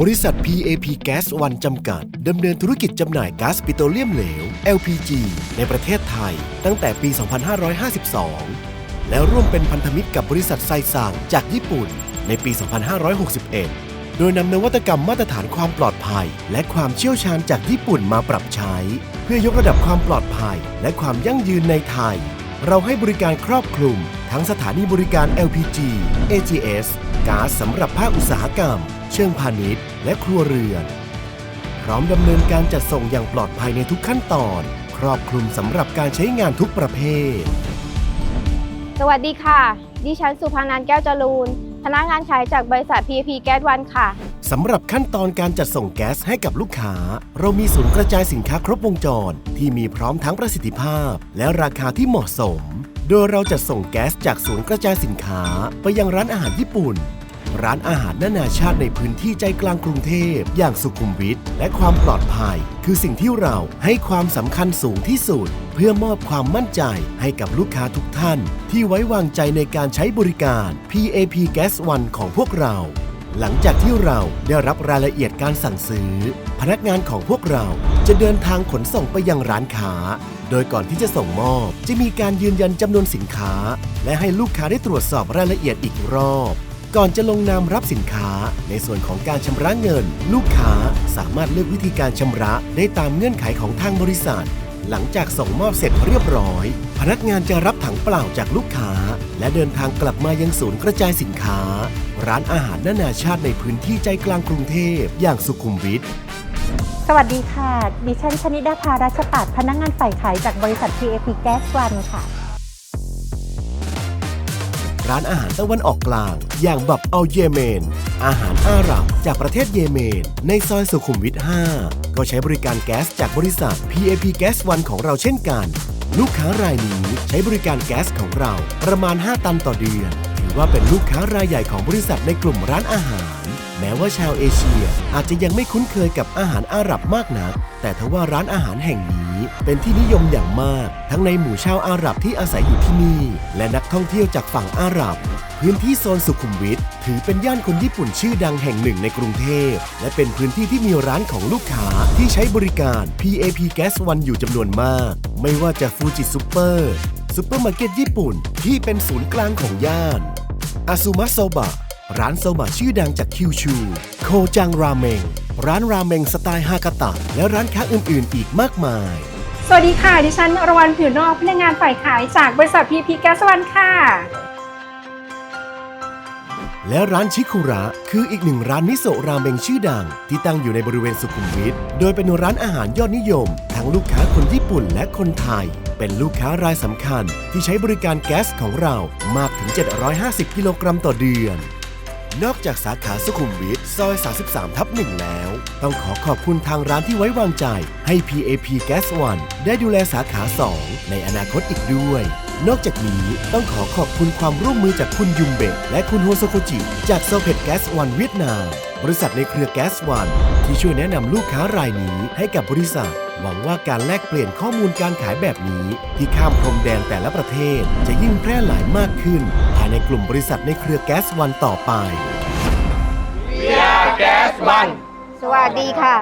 บริษัท PAP Gas One จำกัด ดำเนินธุรกิจจำหน่ายก๊าซปิโตรเลียมเหลว LPG ในประเทศไทย ตั้งแต่ปี 2552 แล้วร่วมเป็นพันธมิตรกับบริษัทไซซังจากญี่ปุ่น ในปี 2561 โดยนำนวัตกรรมมาตรฐานความปลอดภัย และความเชี่ยวชาญจากญี่ปุ่นมาปรับใช้ เพื่อยกระดับความปลอดภัย และความยั่งยืนในไทย เราให้บริการครอบคลุม ทั้งสถานีบริการ LPG AGS ก๊าซสำหรับภาคอุตสาหกรรม เชิงพาณิชย์ และครัวเรือน พร้อมดำเนินการจัดส่งอย่างปลอดภัยในทุกขั้นตอน ครอบคลุมสำหรับการใช้งานทุกประเภท สวัสดีค่ะ ดิฉันสุภานันท์แก้วจรูน พนักงานขายจากบริษัท PAP Gas One ค่ะ สำหรับขั้นตอนการจัดส่งแก๊สให้กับลูกค้า เรามีศูนย์กระจายสินค้าครบวงจร ที่มีพร้อมทั้งประสิทธิภาพ และราคาที่เหมาะสม โดยเราจะส่งแก๊สจากศูนย์กระจายสินค้า ไปยังร้านอาหารญี่ปุ่น ร้านอาหารนานาชาติในพื้นที่ใจกลางกรุงเทพ อย่างสุขุมวิทและความปลอดภัย คือสิ่งที่เราให้ความสำคัญสูงที่สุด เพื่อมอบความมั่นใจให้กับลูกค้าทุกท่าน ที่ไว้วางใจในการใช้บริการ PAP Gas One ของพวกเรา หลังจากที่เราได้รับรายละเอียดการสั่งซื้อ พนักงานของพวกเราจะเดินทางขนส่งไปยังร้านค้า โดยก่อนที่จะส่งมอบ จะมีการยืนยันจำนวนสินค้า และให้ลูกค้าได้ตรวจสอบรายละเอียดอีกรอบ ก่อนจะลงนามรับสินค้า ในส่วนของการชำระเงิน ลูกค้าสามารถเลือกวิธีการชำระได้ตามเงื่อนไขของทางบริษัท หลังจากส่งมอบเสร็จเรียบร้อย พนักงานจะรับถังเปล่าจากลูกค้า และเดินทางกลับมายังศูนย์กระจายสินค้า ร้านอาหารนานาชาติในพื้นที่ใจกลางกรุงเทพอย่างสุขุมวิทสวัสดีค่ะ ดิฉันชนิดาภาราชปัตพนักงานฝ่ายขายจากบริษัท PAP Gas One ค่ะ ร้านอาหารตะวันออกกลาง อย่างบับเอาเยเมน อาหารอาหรับจากประเทศเยเมน ในซอยสุขุมวิท 5 ก็ใช้บริการแก๊สจากบริษัท PAP Gas One ของเราเช่นกัน ลูกค้ารายนี้ใช้บริการแก๊สของเราประมาณ 5 ตันต่อเดือน ถือว่าเป็นลูกค้ารายใหญ่ของบริษัทในกลุ่มร้านอาหาร แม้ว่าชาวเอเชียอาจจะยังไม่คุ้นเคยกับอาหารอาหรับมากนัก แต่ทว่าร้านอาหารแห่งนี้ เป็นที่นิยมอย่างมาก ทั้งในหมู่ชาวอาหรับที่อาศัยอยู่ที่นี่ และนักท่องเที่ยวจากฝั่งอาหรับ พื้นที่โซนสุขุมวิทถือเป็นย่านคนญี่ปุ่นชื่อดังแห่งหนึ่งในกรุงเทพ และเป็นพื้นที่ที่มีร้านของลูกค้าที่ใช้บริการ PAP Gas One อยู่จำนวนมาก ไม่ว่าจะฟูจิซูเปอร์ซูเปอร์มาร์เก็ตญี่ปุ่นที่เป็นศูนย์กลางของย่านอาซูมะโซบะร้านโซบะชื่อดังจากคิวชู โคจังราเมง ร้านราเมงสไตล์ฮากาตะ และร้านค้าอื่นๆ อีกมากมาย สวัสดีค่ะ ดิฉันรวรรณผิวนอกพนักงานฝ่ายขายจากบริษัท PP Gas One ค่ะ และร้านชิคุระ คืออีกหนึ่งร้านมิโซะราเมงชื่อดัง ที่ตั้งอยู่ในบริเวณสุขุมวิท โดยเป็นร้านอาหารยอดนิยม ทั้งลูกค้าคนญี่ปุ่นและคนไทย เป็นลูกค้ารายสำคัญ ที่ใช้บริการแก๊สของเรามากถึง 750 กิโลกรัมต่อเดือน นอกจากสาขาสุขุมวิทซอย 33 ทับหนึ่งแล้ว ต้องขอขอบคุณทางร้านที่ไว้วางใจ ให้ PAP Gas One ได้ดูแลสาขา 2 ในอนาคตอีกด้วย นอกจากนี้ต้องขอขอบคุณความร่วมมือจากคุณยุงเบะและคุณโฮโซโคจิจากโซเพ t แก๊สวันเวียดนาม บริษัทในเครือแก๊สวันที่ช่วยแนะนำลูกค้ารายนี้ให้กับบริษัท หวังว่าการแลกเปลี่ยนข้อมูลการขายแบบนี้ ที่ข้ามพรมแดนแต่ละประเทศ จะยิ่งแพร่หลายมากขึ้น ภายในกลุ่มบริษัทในเครือแก๊สวันต่อไปสวัสดีค่ะ